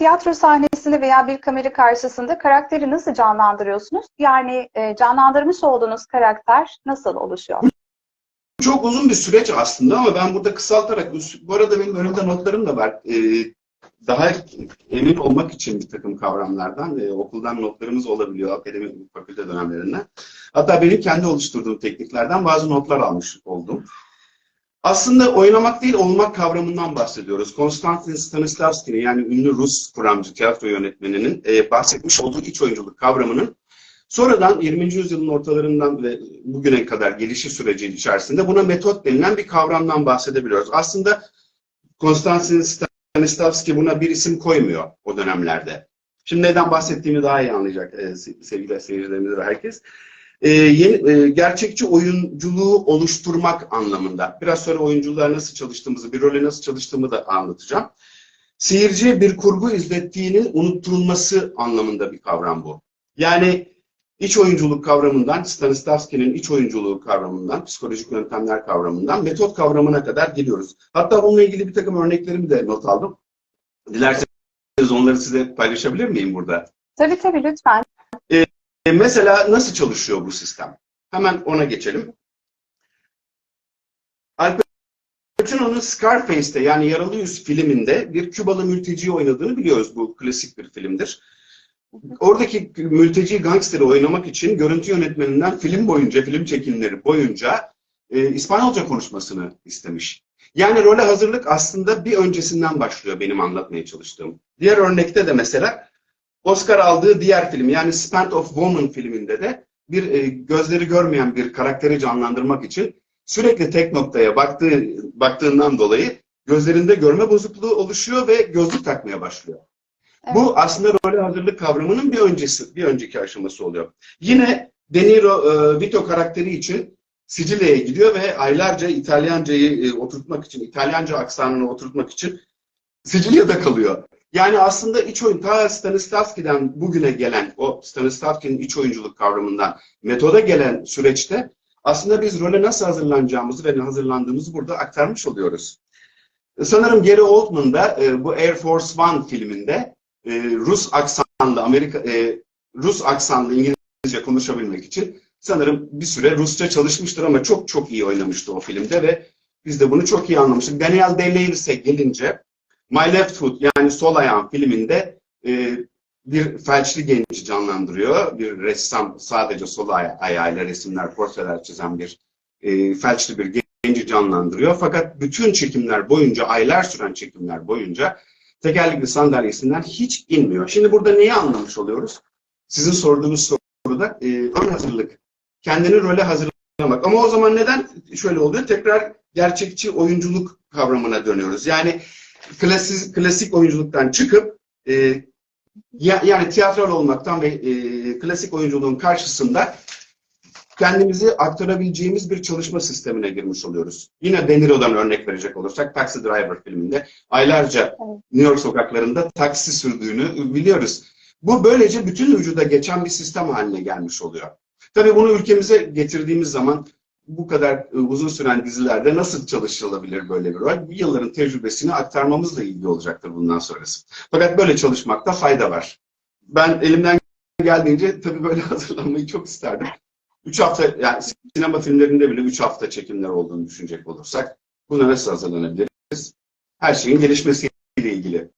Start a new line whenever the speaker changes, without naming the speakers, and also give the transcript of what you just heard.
tiyatro sahnesinde veya bir kamera karşısında karakteri nasıl canlandırıyorsunuz? Yani e, canlandırmış olduğunuz karakter nasıl oluşuyor?
Çok uzun bir süreç aslında ama ben burada kısaltarak, bu arada benim önümde notlarım da var. Ee, daha emin olmak için bir takım kavramlardan, e, okuldan notlarımız olabiliyor, akademik fakülte dönemlerinden. Hatta benim kendi oluşturduğum tekniklerden bazı notlar almış oldum. Aslında oynamak değil, olmak kavramından bahsediyoruz. Konstantin Stanislavski'nin yani ünlü Rus kuramcı, tiyatro yönetmeninin e, bahsetmiş olduğu iç oyunculuk kavramının sonradan 20. yüzyılın ortalarından ve bugüne kadar gelişi süreci içerisinde buna metot denilen bir kavramdan bahsedebiliyoruz. Aslında Konstantin Stanislavski buna bir isim koymuyor o dönemlerde. Şimdi neden bahsettiğimi daha iyi anlayacak e, sevgili seyircilerimiz ve herkes. E, e, gerçekçi oyunculuğu oluşturmak anlamında. Biraz sonra oyunculuğa nasıl çalıştığımızı, bir role nasıl çalıştığımı da anlatacağım. Seyirciye bir kurgu izlettiğinin unutturulması anlamında bir kavram bu. Yani iç oyunculuk kavramından, Stanislavski'nin iç oyunculuğu kavramından, psikolojik yöntemler kavramından metot kavramına kadar geliyoruz. Hatta bununla ilgili bir takım örneklerimi de not aldım. Dilerseniz onları size paylaşabilir miyim burada?
Tabii tabii lütfen.
E, mesela nasıl çalışıyor bu sistem? Hemen ona geçelim. Al Pacino'nun Scarface'te yani Yaralı Yüz filminde bir Kübalı mülteci oynadığını biliyoruz. Bu klasik bir filmdir. Oradaki mülteci gangsteri oynamak için görüntü yönetmeninden film boyunca, film çekimleri boyunca e, İspanyolca konuşmasını istemiş. Yani role hazırlık aslında bir öncesinden başlıyor benim anlatmaya çalıştığım. Diğer örnekte de mesela Oscar aldığı diğer film yani Spent of Woman filminde de bir e, gözleri görmeyen bir karakteri canlandırmak için sürekli tek noktaya baktığı, baktığından dolayı gözlerinde görme bozukluğu oluşuyor ve gözlük takmaya başlıyor.
Evet.
Bu aslında role hazırlık kavramının bir öncesi, bir önceki aşaması oluyor. Yine De Niro, e, Vito karakteri için Sicilya'ya gidiyor ve aylarca İtalyancayı e, oturtmak için, İtalyanca aksanını oturtmak için Sicilya'da kalıyor. Yani aslında iç oyun, ta Stanislavski'den bugüne gelen, o Stanislavski'nin iç oyunculuk kavramından metoda gelen süreçte aslında biz role nasıl hazırlanacağımızı ve hazırlandığımızı burada aktarmış oluyoruz. Sanırım Gary Oldman da e, bu Air Force One filminde e, Rus aksanlı Amerika e, Rus aksanlı İngilizce konuşabilmek için sanırım bir süre Rusça çalışmıştır ama çok çok iyi oynamıştı o filmde ve biz de bunu çok iyi anlamıştık. Daniel Day-Lewis'e gelince My Left Foot yani Sol Ayağım filminde e, bir felçli genci canlandırıyor. Bir ressam sadece sol aya ayağıyla resimler, portreler çizen bir e, felçli bir genci canlandırıyor. Fakat bütün çekimler boyunca, aylar süren çekimler boyunca tekerlekli sandalyesinden hiç inmiyor. Şimdi burada neyi anlamış oluyoruz? Sizin sorduğunuz soruda e, ön hazırlık. Kendini role hazırlamak. Ama o zaman neden şöyle oluyor? Tekrar gerçekçi oyunculuk kavramına dönüyoruz. Yani klasik, klasik oyunculuktan çıkıp e, ya, yani tiyatral olmaktan ve e, klasik oyunculuğun karşısında kendimizi aktarabileceğimiz bir çalışma sistemine girmiş oluyoruz. Yine De Niro'dan örnek verecek olursak Taxi Driver filminde aylarca. New York sokaklarında taksi sürdüğünü biliyoruz. Bu böylece bütün vücuda geçen bir sistem haline gelmiş oluyor. Tabii bunu ülkemize getirdiğimiz zaman bu kadar e, uzun süren dizilerde nasıl çalışılabilir böyle bir rol? Bu yılların tecrübesini aktarmamızla ilgili olacaktır bundan sonrası. Fakat böyle çalışmakta fayda var. Ben elimden geldiğince tabii böyle hazırlanmayı çok isterdim. Üç hafta, yani sinema filmlerinde bile üç hafta çekimler olduğunu düşünecek olursak buna nasıl hazırlanabiliriz? Her şeyin gelişmesiyle ilgili